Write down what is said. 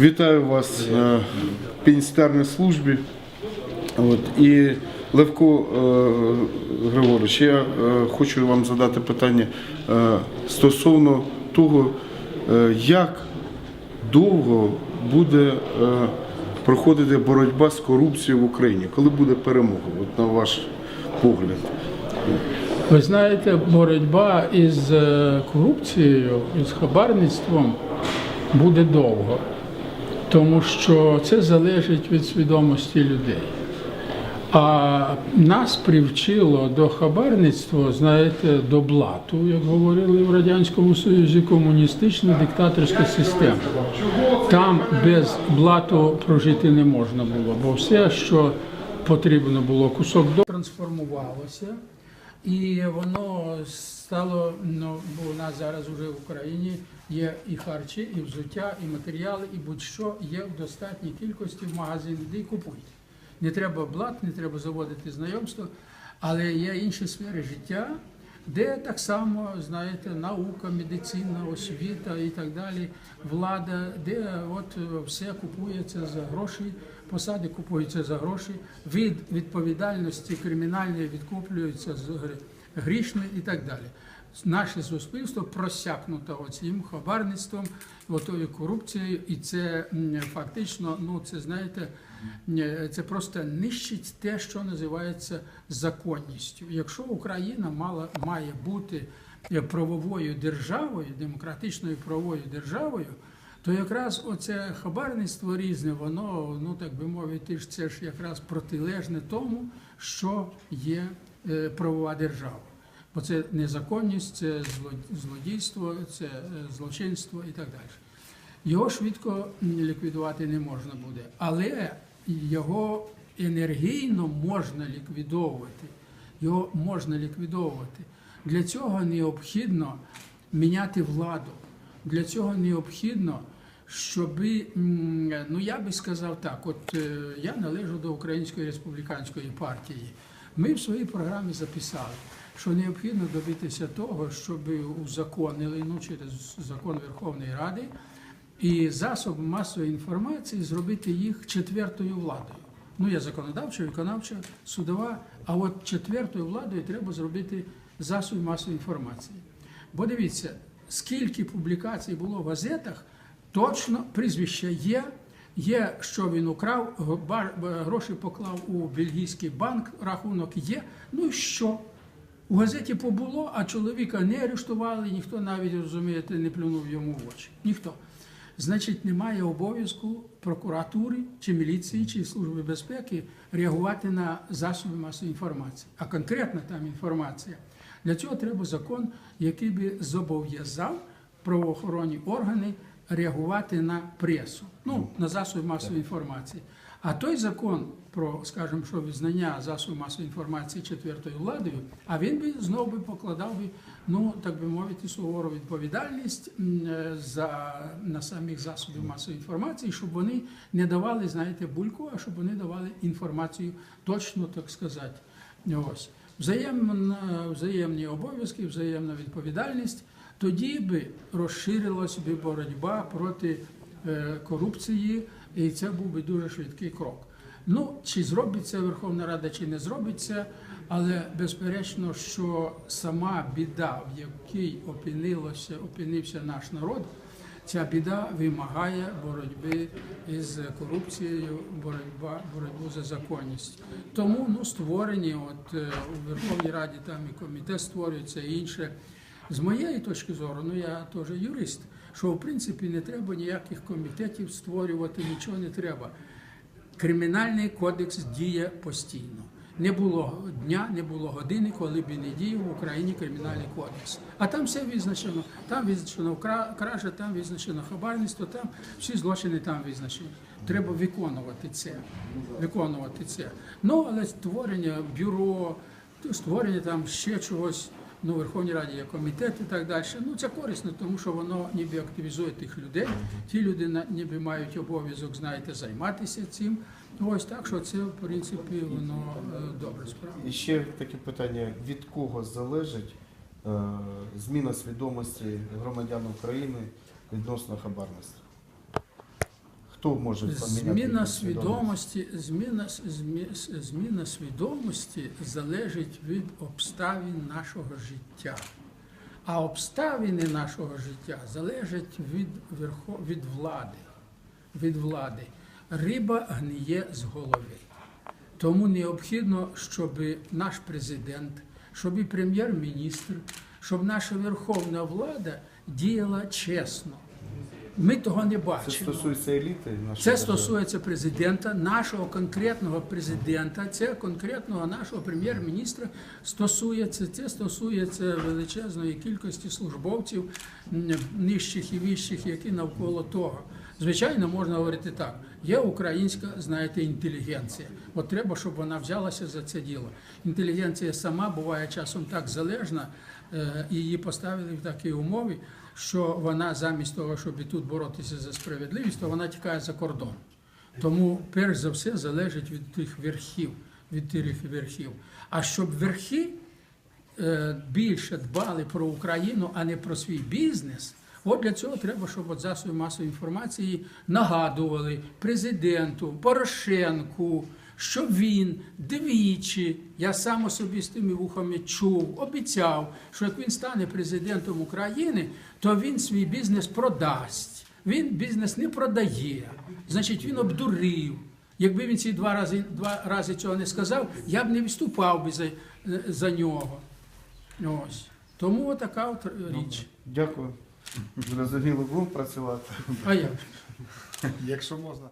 Вітаю вас на пенітенціарній службі. От, і Левко е, Григорович, я е, хочу вам задати питання е, стосовно того, як довго буде проходити боротьба з корупцією в Україні, коли буде перемога, от на ваш погляд. Ви знаєте, боротьба із корупцією, із хабарництвом буде довго, тому що це залежить від свідомості людей. А нас привчило до хабарництва, знаєте, до блату, як говорили в Радянському Союзі, комуністична диктаторська система. Там без блату прожити не можна було, бо все, що потрібно було, кусок до трансформувалося. І воно стало, ну, бо у нас зараз вже в Україні є і харчі, і взуття, і матеріали, і будь-що є в достатній кількості в магазині, де й купують. Не треба блат, не треба заводити знайомство, але є інші сфери життя, де так само, знаєте, наука, медицина, освіта і так далі, влада, де от все купується за гроші, посади купуються за гроші, від відповідальності кримінальної відкуплюються з грішної і так далі. Наше суспільство просякнуто цим хабарництвом, отою корупцією, і це фактично, ну це знаєте, це просто нищить те, що називається законністю. Якщо Україна мала має бути е, правовою державою, демократичною правовою державою, то якраз оце хабарництво різне, воно, ну так би мовити, це ж якраз протилежне тому, що є е, правова держава. Бо це незаконність, це злодійство, це е, злочинство і так далі. Його швидко ліквідувати не можна буде, але його енергійно можна ліквідовувати. Його можна ліквідовувати. Для цього необхідно міняти владу. Для цього необхідно, щоб, ну я би сказав так, от е, я належу до Української республіканської партії. Ми в своїй програмі записали, що необхідно добитися того, щоб узаконили ну, через закон Верховної Ради і засоби масової інформації зробити їх четвертою владою. Ну, є законодавча, виконавча, судова, а от четвертою владою треба зробити засоби масової інформації. Бо дивіться, скільки публікацій було в газетах, точно прізвище є. Є, що він украв, гроші поклав у бельгійський банк, рахунок є. Ну і що? У газеті побуло, а чоловіка не арештували, ніхто навіть розумієте, не плюнув йому в очі. Ніхто. Значить, немає обов'язку прокуратури чи міліції, чи служби безпеки реагувати на засоби масової інформації. А конкретна там інформація. Для цього треба закон, який би зобов'язав правоохоронні органи реагувати на пресу, ну на засоби масової інформації. А той закон про, скажімо, що визнання засобів масової інформації четвертою владою, а він би знову би покладав би, ну так би мовити, сувору відповідальність е, за на самих засобів масової інформації, щоб вони не давали, знаєте, бульку, а щоб вони давали інформацію точно, так сказати. Ось взаємна, взаємні обов'язки, взаємна відповідальність. Тоді би розширилась би боротьба проти е, корупції, і це був би дуже швидкий крок. Ну, чи зробить це Верховна Рада, чи не зробить це, але безперечно, що сама біда, в якій опинилося, опинився наш народ, ця біда вимагає боротьби із корупцією, боротьба, боротьбу за законність. Тому ну, створені, от е, у Верховній Раді там і комітет створюється і інше. З моєї точки зору, ну я теж юрист, що в принципі не треба ніяких комітетів створювати, нічого не треба. Кримінальний кодекс діє постійно. Не було дня, не було години, коли б не діяв в Україні кримінальний кодекс. А там все визначено. Там визначено кра- кража, там визначено хабарництво, там всі злочини там визначені. Треба виконувати це. Виконувати це. Ну, але створення бюро, створення там ще чогось. Ну, Верховній Раді є комітет і так далі. Ну це корисно, тому що воно ніби активізує тих людей. Ті люди ніби мають обов'язок, знаєте, займатися цим. Ось так, що це в принципі воно е, добре справа. І ще таке питання: від кого залежить е, зміна свідомості громадян України відносно хабарництва? Хто може поміняти Зміна свідомості, зміна, змі- зміна свідомості залежить від обставин нашого життя. А обставини нашого життя залежать від, верхо, від влади. Від влади. Риба гниє з голови. Тому необхідно, щоб наш президент, щоб і прем'єр-міністр, щоб наша верховна влада діяла чесно. Ми того не Це бачимо. стосується еліти Це стосується президента, нашого конкретного президента, це конкретного нашого прем'єр-міністра. Стосується це стосується величезної кількості службовців нижчих і вищих, які навколо того. Звичайно, можна говорити так: є українська, знаєте, інтелігенція. От треба, щоб вона взялася за це діло. Інтелігенція сама буває часом так залежна, її поставили в такі умови, що вона замість того, щоб тут боротися за справедливість, то вона тікає за кордон. Тому перш за все залежить від тих верхів, від тих верхів. А щоб верхи е, більше дбали про Україну, а не про свій бізнес. От для цього треба, щоб от засоби масової інформації нагадували президенту Порошенку, що він двічі, я сам особистими вухами чув, обіцяв, що як він стане президентом України, то він свій бізнес продасть. Він бізнес не продає, значить він обдурив. Якби він ці два рази, два рази цього не сказав, я б не виступав би за, за нього. Ось. Тому така от річ. Дякую. Зрозуміло, будемо працювати. А як? Якщо можна.